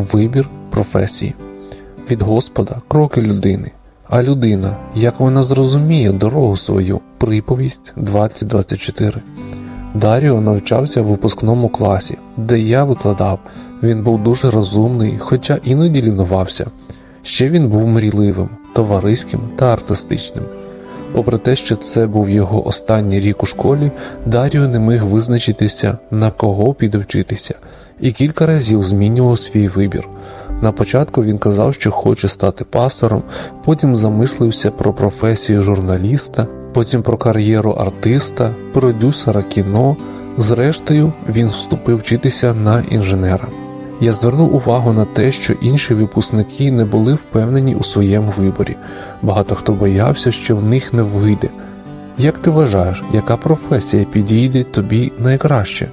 вибір професії. Від Господа кроки людини, а людина, як вона зрозуміє дорогу свою, приповість 2024. Даріо навчався в випускному класі, де я викладав. Він був дуже розумний, хоча іноді лінувався. Ще він був мрійливим, товариським та артистичним. Попри те, що це був його останній рік у школі, Даріо не міг визначитися, на кого піде вчитися, і кілька разів змінював свій вибір. На початку він казав, що хоче стати пастором, потім замислився про професію журналіста, потім про кар'єру артиста, продюсера кіно. Зрештою, він вступив вчитися на інженера. Я звернув увагу на те, що інші випускники не були впевнені у своєму виборі. Багато хто боявся, що в них не вийде. Як ти вважаєш, яка професія підійде тобі найкраще?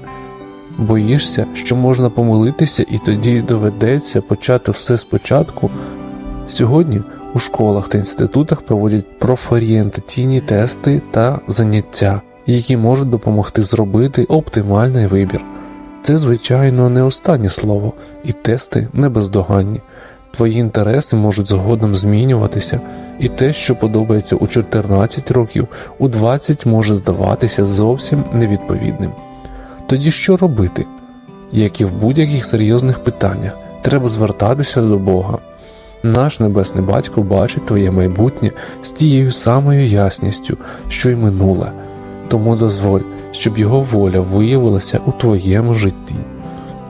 Боїшся, що можна помилитися і тоді доведеться почати все спочатку? Сьогодні у школах та інститутах проводять профорієнтаційні тести та заняття, які можуть допомогти зробити оптимальний вибір. Це, звичайно, не останнє слово, і тести не бездоганні. Твої інтереси можуть згодом змінюватися, і те, що подобається у 14 років, у 20 може здаватися зовсім невідповідним. Тоді що робити? Як і в будь-яких серйозних питаннях, треба звертатися до Бога. Наш Небесний Батько бачить твоє майбутнє з тією самою ясністю, що й минуле, тому дозволь, щоб Його воля виявилася у твоєму житті.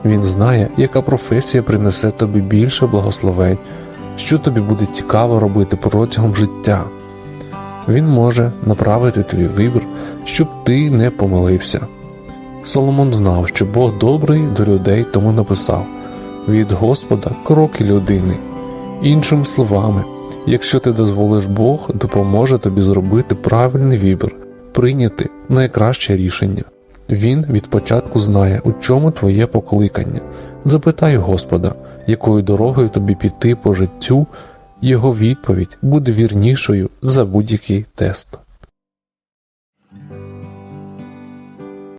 Він знає, яка професія принесе тобі більше благословень, що тобі буде цікаво робити протягом життя. Він може направити твій вибір, щоб ти не помилився. Соломон знав, що Бог добрий до людей, тому написав від Господа кроки людини. Іншими словами, якщо ти дозволиш Бог допоможе тобі зробити правильний вибір, прийняти найкраще рішення. Він від початку знає, у чому твоє покликання. Запитай Господа, якою дорогою тобі піти по життю, його відповідь буде вірнішою за будь-який тест.